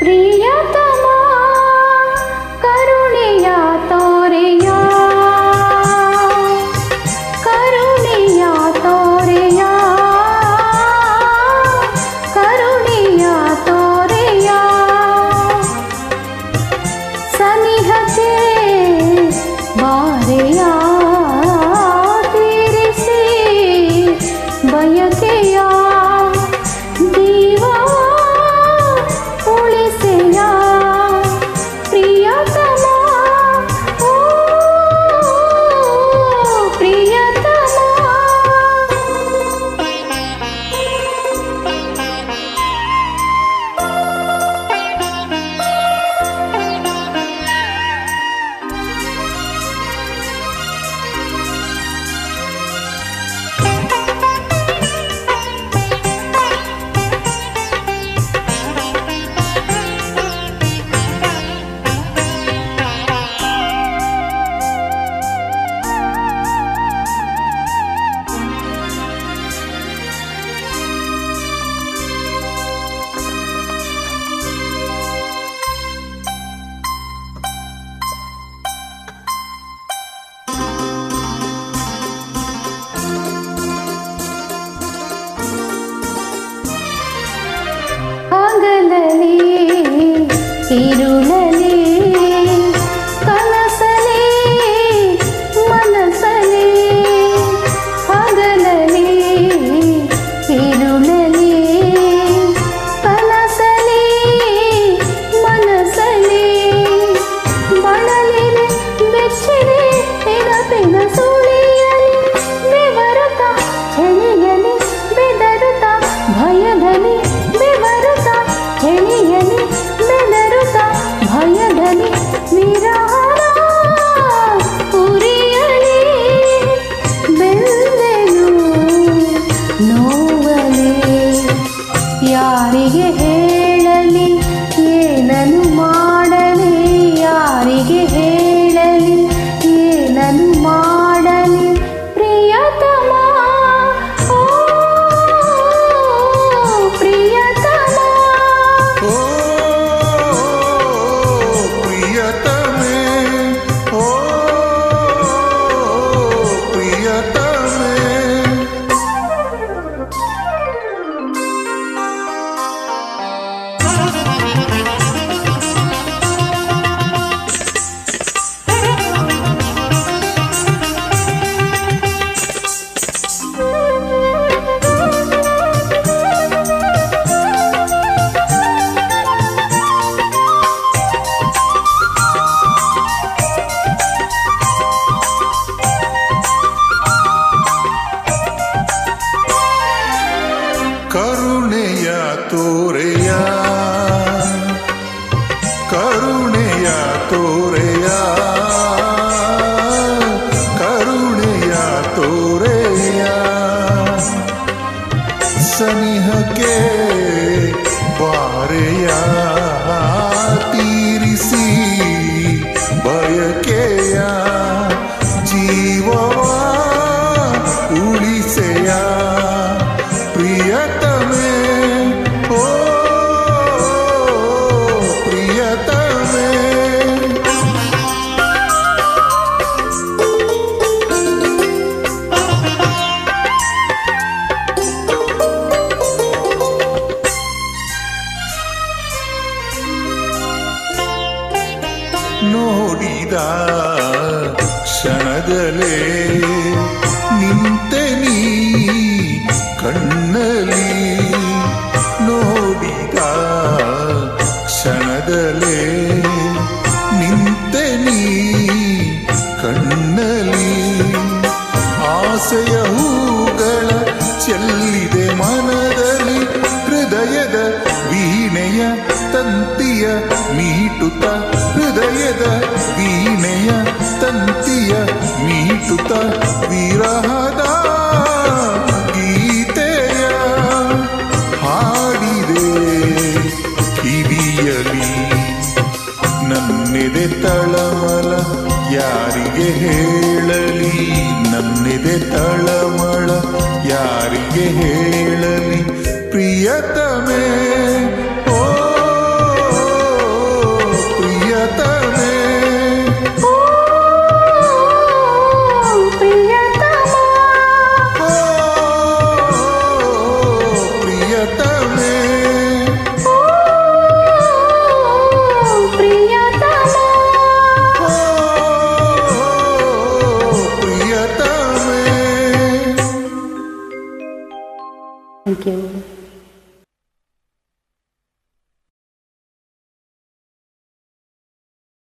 प्रियता ഇരുളലേ ಸನಿಹಕ್ಕೆ ಬಾರೆಯ ನೋಡಿದ ಕ್ಷಣದಲೇ ನಿಂತೆ ನೀ ಕಣ್ಣಲಿ ನೋಡಿದ ಕ್ಷಣದಲೇ ನಿಂತೆ ನೀ ಕಣ್ಣಲಿ ಆಸೆಯ ಹೂಗಳ ಚೆಲ್ಲಿದೆ ಮನದಲ್ಲಿ ಹೃದಯದ ವೀಣೆಯ ತಂತಿಯ ಮೀಟುತ್ತ ತಂತಿಯ ಮೀಟುತ್ತ ವಿರಹದ ಗೀತೆಯ ಹಾಡಿದೆ. ಕಿವಿಯಲಿ ನನ್ನೆದೆ ತಳಮಳ ಯಾರಿಗೆ ಹೇಳಲಿ? ನನ್ನೆದೆ ತಳಮಳ ಯಾರಿಗೆ ಹೇಳಲಿ? ಪ್ರಿಯತಮೆ begin.